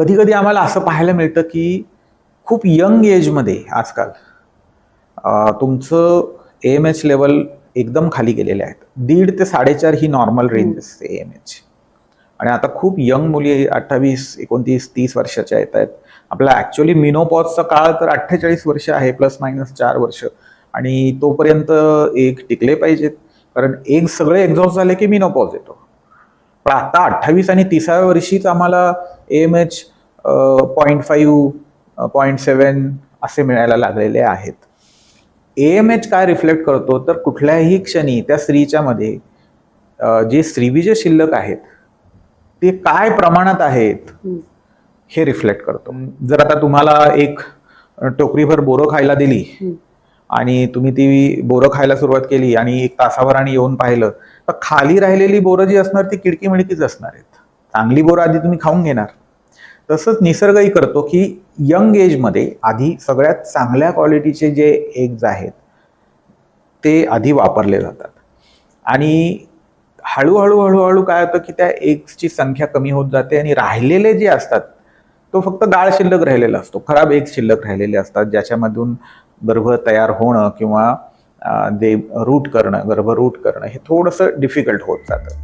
कधी कधी आम्हाला असं पाहायला मिळतं की खूप यंग एजमध्ये आजकाल तुमचं ए एम एच लेवल एकदम खाली गेलेले आहेत. दीड ते साडेचार ही नॉर्मल रेंज असते ए एम एच आणि आता खूप यंग मुली अठ्ठावीस एकोणतीस तीस वर्षाच्या येत आहेत. आपला ॲक्च्युली मिनोपॉजचा काळ तर अठ्ठेचाळीस वर्ष आहे प्लस मायनस चार वर्ष. आणि तोपर्यंत एक टिकले पाहिजेत. कारण एक सगळे एक्झॉस्ट झाले की मिनोपॉज येतो. पण आता अठ्ठावीस आणि तिसाव्या वर्षीच आम्हाला M H point five point seven असे मिळायला लागलेले आहेत. ए एम एच काय रिफ्लेक्ट करतो? तर कुठल्याही क्षणी त्या स्त्रीच्या मध्ये जे स्त्रीबीज शिल्लक आहेत ते काय प्रमाणात आहेत हे रिफ्लेक्ट करतो. जर आता तुम्हाला एक टोकरीभर बोरं खायला दिली आणि तुम्ही ती बोरं खायला सुरुवात केली आणि एक तासाभराने येऊन पाहिलं तर खाली राहिलेली बोरं जी असणार ती किडकी मिडकीच असणार आहेत. चांगली बोरं आधी तुम्ही खाऊन घेणार. तसंच निसर्गही करतो की यंग एजमध्ये आधी सगळ्यात चांगल्या क्वालिटीचे जे एग्ज आहेत ते आधी वापरले जातात. आणि हळूहळू हळूहळू काय होतं की त्या एग्सची संख्या कमी होत जाते आणि राहिलेले जे असतात तो फक्त गाळ शिल्लक राहिलेला असतो. खराब एक शिल्लक राहिलेले असतात ज्याच्यामधून गर्भ तयार होणं किंवा दे रूट करणं गर्भ रूट करणं हे थोडंसं डिफिकल्ट होत जातं.